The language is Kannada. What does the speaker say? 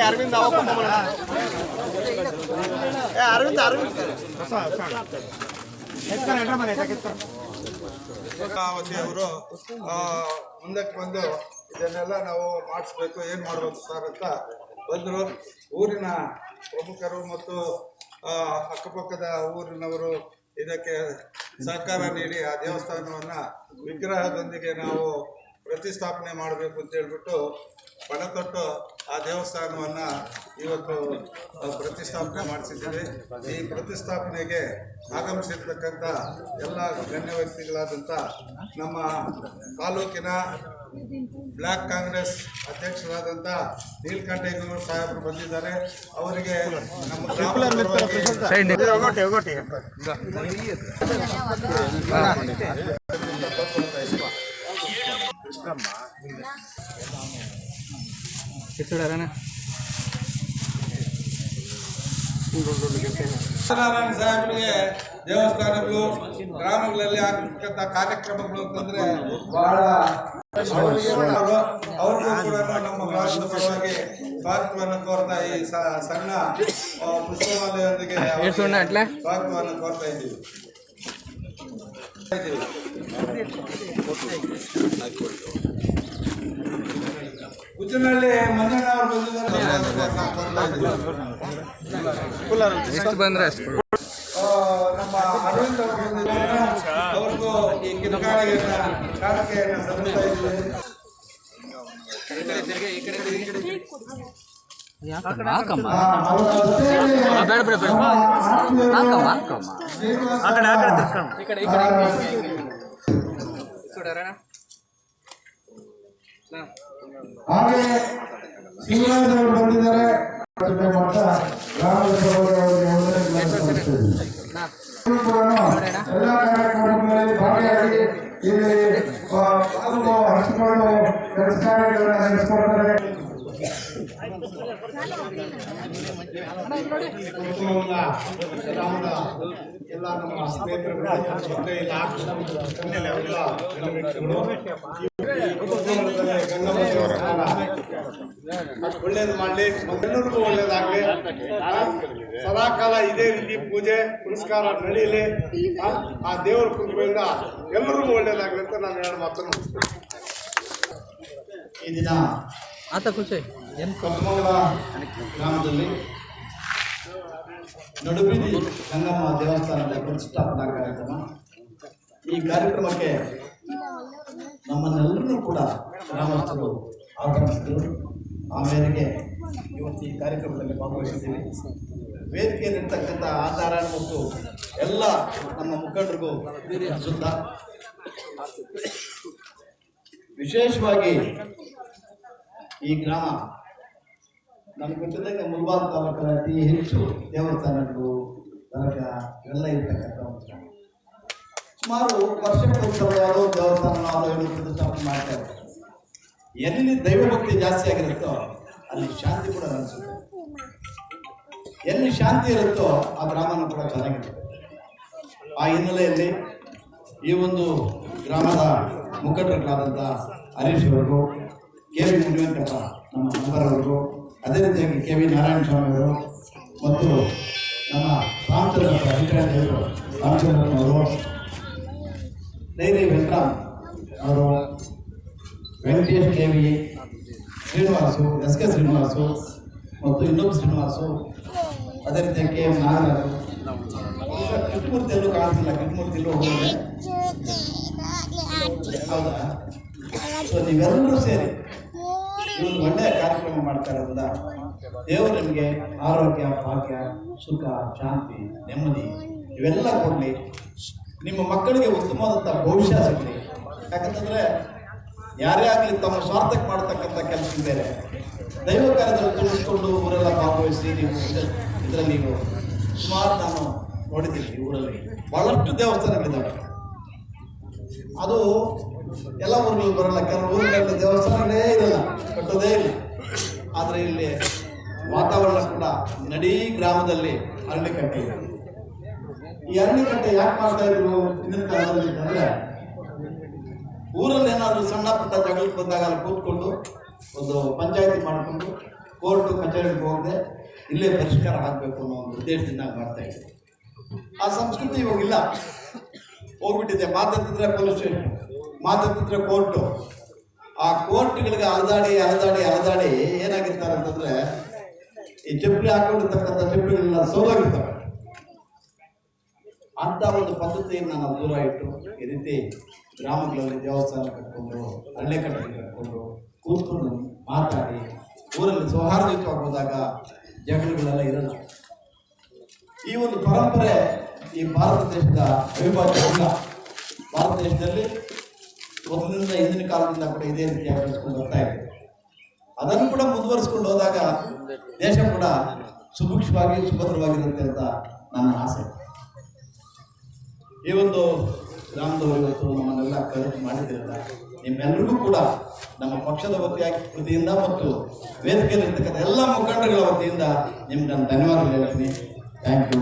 ಅರವಿಂದ್ ಏ, ಅರವಿಂದ್ ಅವರು ಮುಂದಕ್ಕೆ ಬಂದು ಇದನ್ನೆಲ್ಲ ನಾವು ಮಾಡಿಸ್ಬೇಕು, ಏನು ಮಾಡ್ಬೇಕು ಸರ್ ಅಂತ ಬಂದರು. ಊರಿನ ಪ್ರಮುಖರು ಮತ್ತು ಅಕ್ಕಪಕ್ಕದ ಊರಿನವರು ಇದಕ್ಕೆ ಸಹಕಾರ ನೀಡಿ ಆ ದೇವಸ್ಥಾನವನ್ನು ವಿಗ್ರಹದೊಂದಿಗೆ ನಾವು ಪ್ರತಿಷ್ಠಾಪನೆ ಮಾಡಬೇಕು ಅಂತ ಹೇಳ್ಬಿಟ್ಟು ಪಣ ತೊಟ್ಟು ಆ ದೇವಸ್ಥಾನವನ್ನು ಇವತ್ತು ಪ್ರತಿಷ್ಠಾಪನೆ ಮಾಡಿಸಿದ್ದೀವಿ. ಈ ಪ್ರತಿಷ್ಠಾಪನೆಗೆ ಆಗಮಿಸಿರ್ತಕ್ಕಂಥ ಎಲ್ಲ ಗಣ್ಯ ವ್ಯಕ್ತಿಗಳಾದಂಥ ನಮ್ಮ ತಾಲೂಕಿನ ಬ್ಲಾಕ್ ಕಾಂಗ್ರೆಸ್ ಅಧ್ಯಕ್ಷರಾದಂಥ ನೀಲ್ಕಂಠೇಗೌಡ ಸಾಹೇಬರು ಬಂದಿದ್ದಾರೆ. ಅವರಿಗೆ ನಮ್ಮ ಗ್ರಾಮದ ಪರವಾಗಿ ಸತ್ಯನಾರಾಯಣ ಸಾಹೇಬರಿಗೆ ದೇವಸ್ಥಾನಗಳು ಗ್ರಾಮಗಳಲ್ಲಿ ಆಗಿರ್ತಕ್ಕಂಥ ಕಾರ್ಯಕ್ರಮಗಳು ಅಂತಂದ್ರೆ ಬಹಳ ಅವರಿಗೆ ಕೂಡ ನಮ್ಮ ಗ್ರಾಮದ ಪರವಾಗಿ ಸ್ವಾಗತವನ್ನು ಕೋರ್ತಾ ಈ ಸಣ್ಣ ಪುಸ್ತಕಾಲಯದೊಂದಿಗೆ ಸ್ವಾಗತವನ್ನು ಕೋರ್ತಾ ಇದ್ದೀವಿ. ಇದ್ದೀವಿ. ಉಚ್ಚನಹಳ್ಳಿ ಮಂಜಣ್ಣ ಅವರು ಬಂದಿದ್ದಾರೆ ಸ್ವಾಗತವನ್ನು ಕೋರ್ತಾ ಇದ್ದೀವಿ. ಎಷ್ಟು ಬಂದ್ರೆ ಅಷ್ಟು ಆ, ನಮ್ಮ ಅರವಿಂದ್ ಅವರು ಬಂದಿದ್ದಾರೆ ಅವ್ರಿಗೂ ಈ ಕಿರುಕಾಣಿಕೆಯನ್ನ ಕಾಣಿಕೆಯನ್ನ ಸಲ್ಲಿಸ್ತಾ ಇದ್ದೀವಿ ಹಾಕಮ್ಮ ಆ, ಅವರ ಜೊತೆಯಲ್ಲಿ ಬೇಡ ಬೇಡ ಬೇಡ ಆತ್ಮೀಯರು ಹಾಕಮ್ಮ ಹಾಕಮ್ಮ ಶ್ರೀನಿವಾಸ ಈ ಕಡೆ ಈ ಕಡೆ ಹಾಗೆ ಶಿವರಾಜ್ ಅವರು ಬಂದಿದ್ದಾರೆ ಪ್ರತಿಭೆ ಮಾಡ್ತಾ ಗ್ರಾಮದ ಪರವಾಗಿ ಅವರಿಗೆ ವಂದನೆಗಳನ್ನು ಬಂದಿದ್ದಾರೆ ಇದ್ದೀನಿ. ಗ್ರಾಮದ ಎಲ್ಲ ಕಾರ್ಯಕ್ರಮಗಳಲ್ಲಿ ಭಾಗಿಯಾಗಿ ಇಲ್ಲಿ ಎಲ್ಲ ನಮ್ಮ ಸ್ನೇಹಿತರುಗಳು ಇಲ್ಲಿ ಆಗ್ತಿರೋ ಎಲ್ಲ ಎಲ್ಲ ವ್ಯಕ್ತಿಗಳು ಒಳ್ಳೇದು ಮಾಡಲಿ. ಎಲ್ಲರಿಗೂ ಒಳ್ಳೇದಾಗ್ಲಿ ಸದಾ ಕಾಲ ಇದೇ ರೀತಿ ಪೂಜೆ ಪುರಸ್ಕಾರ ನಡೀಲಿ. ಆ, ದೇವರ ಕೃಪೆಯಿಂದ ಎಲ್ಲರಿಗೂ ಒಳ್ಳೇದಾಗ್ಲಿ ಅಂತ ನಾನು ಎರಡು ಮಾತನ್ನು. ಈ ದಿನ ಆತ ಖುಷಿ. ಏನು ಗ್ರಾಮದಲ್ಲಿ ನಡುಬಿದಿ ಗಂಗಮ್ಮ ದೇವಸ್ಥಾನದ ಪ್ರತಿಷ್ಠಾಪನಾ ಕಾರ್ಯಕ್ರಮ. ಈ ಕಾರ್ಯಕ್ರಮಕ್ಕೆ ನಮ್ಮನ್ನೆಲ್ಲರನ್ನೂ ಕೂಡ ಗ್ರಾಮಸ್ಥರು ಆಹ್ವಾನಿಸಿದರು ಆ ಮೇರೆಗೆ ಇವತ್ತು ಈ ಕಾರ್ಯಕ್ರಮದಲ್ಲಿ ಭಾಗವಹಿಸಿದ್ದೀವಿ. ವೇದಿಕೆಯಲ್ಲಿರ್ತಕ್ಕಂಥ ಆಧಾರ ಮತ್ತು ಎಲ್ಲ ನಮ್ಮ ಮುಖಂಡರಿಗೂ ಸುತ್ತ ವಿಶೇಷವಾಗಿ ಈ ಗ್ರಾಮ ನಮ್ಮ ಗೊತ್ತಿದ್ದಂಗೆ ಮುಲ್ಬಾರ್ ತಾಲೂಕಿನ ಅತಿ ಹೆಚ್ಚು ದೇವಸ್ಥಾನಗಳು, ದರ್ಗ ಎಲ್ಲ ಇರ್ತಕ್ಕಂಥ ಒಂದು ಗ್ರಾಮ. ಸುಮಾರು ವರ್ಷಕ್ಕೊಂದ್ಸಲ ಯಾವುದೋ ದೇವಸ್ಥಾನ ಮಾಡ್ತಾ ಇರ್ತಾರೆ ಎಲ್ಲಿ ದೈವಭಕ್ತಿ ಜಾಸ್ತಿ ಆಗಿರುತ್ತೋ ಅಲ್ಲಿ ಶಾಂತಿ ಕೂಡ ಅನಿಸುತ್ತೆ. ಎಲ್ಲಿ ಶಾಂತಿ ಇರುತ್ತೋ ಆ ಗ್ರಾಮನ ಕೂಡ ಚೆನ್ನಾಗಿರುತ್ತೆ. ಆ ಹಿನ್ನೆಲೆಯಲ್ಲಿ ಈ ಒಂದು ಗ್ರಾಮದ ಮುಖಂಡರುಗಳಾದಂಥ ಹರೀಶ್ ಕೆ ವಿ ಮುನಿವೆಂಕಟ ನಮ್ಮ ನಂಬರವರಿಗೂ ಅದೇ ರೀತಿಯಾಗಿ ಕೆ ವಿ ನಾರಾಯಣ ಸ್ವಾಮಿ ಅವರು ಮತ್ತು ನಮ್ಮ ರಾಮಚಂದ್ರಪ್ಪ ವೆಂಕಟೇಶ್ವರು ರಾಮಚಂದ್ರಪ್ಪನವರು ಡೈರಿ ವೆಂಕಟರಾಮ್ ಅವರು Venkatesh K V Srinivasu, S K Srinivasu ಮತ್ತು ಇನ್ನೊಬ್ಬ ಶ್ರೀನಿವಾಸು, ಅದೇ ರೀತಿ ಕೆ ಎಂ ನಾಗರಾಜು. ಈಗ ಕಿಟ್ಮೂರ್ತಿ ಎಲ್ಲೂ ಕಾಣಿಸಿಲ್ಲ ಕಿಟ್ಮೂರ್ತಿಯಲ್ಲೂ ಹೋಗಿದೆ ಹೌದಾ ನೀವೆಲ್ಲರೂ ಸೇರಿ ಇವರು ಒಳ್ಳೆಯ ಕಾರ್ಯಕ್ರಮ ಮಾಡ್ತಾ ಇರೋದ್ರಿಂದ ದೇವರು ನಿಮಗೆ ಆರೋಗ್ಯ, ಭಾಗ್ಯ, ಸುಖ, ಶಾಂತಿ, ನೆಮ್ಮದಿ ಇವೆಲ್ಲ ಕೊಡಲಿ. ನಿಮ್ಮ ಮಕ್ಕಳಿಗೆ ಉತ್ತಮವಾದಂಥ ಭವಿಷ್ಯ ಸಿಗಲಿ. ಯಾಕಂತಂದರೆ ಯಾರೇ ಆಗಲಿ ತಮ್ಮ ಸ್ವಾರ್ಥಕ್ಕೆ ಮಾಡ್ತಕ್ಕಂಥ ಕೆಲಸ ಬೇರೆ ದೈವ ಕಾರ್ಯದಲ್ಲಿ ತಿಳಿಸ್ಕೊಂಡು ಊರೆಲ್ಲ ಭಾಗವಹಿಸಿ ನೀವು ಇದರಲ್ಲಿ ನೀವು ಸುಮಾರು ನಾನು ನೋಡಿದ್ದೀನಿ ಊರಲ್ಲಿ. ಬಹಳಷ್ಟು ದೇವಸ್ಥಾನಗಳಿದ್ದಾವೆ. ಅದು ಎಲ್ಲ ಊರುಗಳು ಬರಲ್ಲ, ಕೆಲವು ಊರುಗಳಲ್ಲಿ ದೇವಸ್ಥಾನಗಳೇ ಇರಲ್ಲ, ಕಟ್ಟೋದೇ ಇಲ್ಲ. ಆದರೆ ಇಲ್ಲಿ ವಾತಾವರಣ ಕೂಡ ನಡೀ ಗ್ರಾಮದಲ್ಲಿ ಅರಳಿಕಟ್ಟೆ ಇದೆ. ಈ ಅರಣ್ಯಕಟ್ಟೆ ಯಾಕೆ ಮಾಡ್ತಾ ಇದ್ರು? ಹಿಂದಿನ ಕಾಲದಲ್ಲಿ ಅಂದರೆ ಊರಲ್ಲಿ ಏನಾದರೂ ಸಣ್ಣ ಪುಟ್ಟ ಜಗಳಕ್ಕೆ ಬಂದಾಗ ಅಲ್ಲಿ ಕೂತ್ಕೊಂಡು ಒಂದು ಪಂಚಾಯತಿ ಮಾಡಿಕೊಂಡು ಕೋರ್ಟು ಕಚೇರಿಗೆ ಹೋಗದೆ ಇಲ್ಲೇ ಪರಿಷ್ಕಾರ ಆಗಬೇಕು ಅನ್ನೋ ಒಂದು ಉದ್ದೇಶದಿಂದ ಮಾಡ್ತಾ ಇದ್ದೀವಿ. ಆ ಸಂಸ್ಕೃತಿ ಇವಾಗ ಇಲ್ಲ. ಹೋಗ್ಬಿಟ್ಟಿದೆ. ಮಾತಾಡ್ತಿದ್ರೆ ಪೊಲೀಸ್ ಸ್ಟೇಷನ್ ಮಾತಾಡ್ತಿದ್ರೆ ಕೋರ್ಟು. ಆ ಕೋರ್ಟ್ಗಳಿಗೆ ಅಲದಾಡಿ ಅಲದಾಡಿ ಅಲದಾಡಿ ಏನಾಗಿರ್ತಾರೆ ಅಂತಂದ್ರೆ ಈ ಚಪ್ಪಲಿ ಹಾಕೊಂಡಿರ್ತಕ್ಕಂಥ ಚಪ್ಪಲಿಗಳನ್ನ ಸೋಲಾಗಿರ್ತವೆ ಅಂತ ಒಂದು ಪದ್ಧತಿಯನ್ನು ನಾವು ದೂರ ಇಟ್ಟು ಈ ರೀತಿ ಗ್ರಾಮಗಳಲ್ಲಿ ದೇವಸ್ಥಾನ ಕಟ್ಕೊಂಡು ಹಳ್ಳೆ ಕಟ್ಟಡ ಕಟ್ಕೊಂಡು ಕೂತ್ಕೊಂಡು ಮಾತಾಡಿ, ಊರಲ್ಲಿ ಸೌಹಾರ್ದಯುತವಾಗಿ ಹೋದಾಗ ಜಗಳಗಳೆಲ್ಲ ಇರಲ್ಲ. ಈ ಒಂದು ಪರಂಪರೆ ಈ ಭಾರತ ದೇಶದ ಅವಿಭಾಜ್ಯ ಅಂಗ ಭಾರತ ದೇಶದಲ್ಲಿ ಮೊದಲಿನಿಂದ ಹಿಂದಿನ ಕಾಲದಿಂದ ಕೂಡ ಇದೇ ರೀತಿಯಾಗಿ ಬೆಳೆಸ್ಕೊಂಡು ಬರ್ತಾ ಇದೆ. ಅದನ್ನು ಕೂಡ ಮುಂದುವರಿಸ್ಕೊಂಡು ಹೋದಾಗ ದೇಶ ಕೂಡ ಸುಭಿಕ್ಷವಾಗಿ, ಸುಭದ್ರವಾಗಿರುತ್ತೆ ಅಂತ ನನ್ನ ಆಸೆ. ಈ ಒಂದು ಗ್ರಾಮದವರು ಇವತ್ತು ನಮ್ಮನ್ನೆಲ್ಲ ಕರೆಕ್ಟ್ ಮಾಡಿದ್ದರಿಂದ ನಿಮ್ಮೆಲ್ಲರಿಗೂ ಕೂಡ ನಮ್ಮ ಪಕ್ಷದ ವತಿಯಾಗಿ ವತಿಯಿಂದ ಮತ್ತು ವೇದಿಕೆಯಲ್ಲಿರ್ತಕ್ಕಂಥ ಎಲ್ಲ ಮುಖಂಡಗಳ ವತಿಯಿಂದ ನಿಮ್ಗೆ ನಾನು ಧನ್ಯವಾದಗಳು ಹೇಳ್ತೀನಿ. Thank you